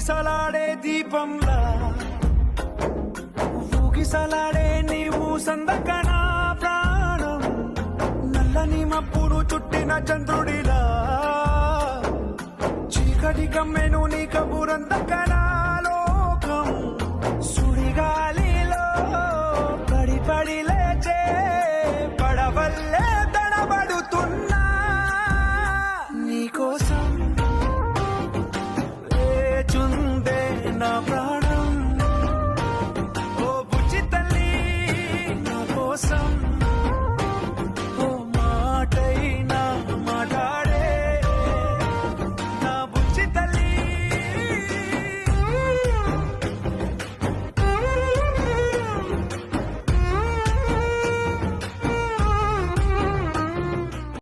ఊగిసలాడే దీపంలా. ఊగిసలాడే నీవు సందకనా ప్రాణం. నల్లని మప్పును చుట్టిన చంద్రుడిలా. చీకటి కమ్మెను నీ కబురందకనా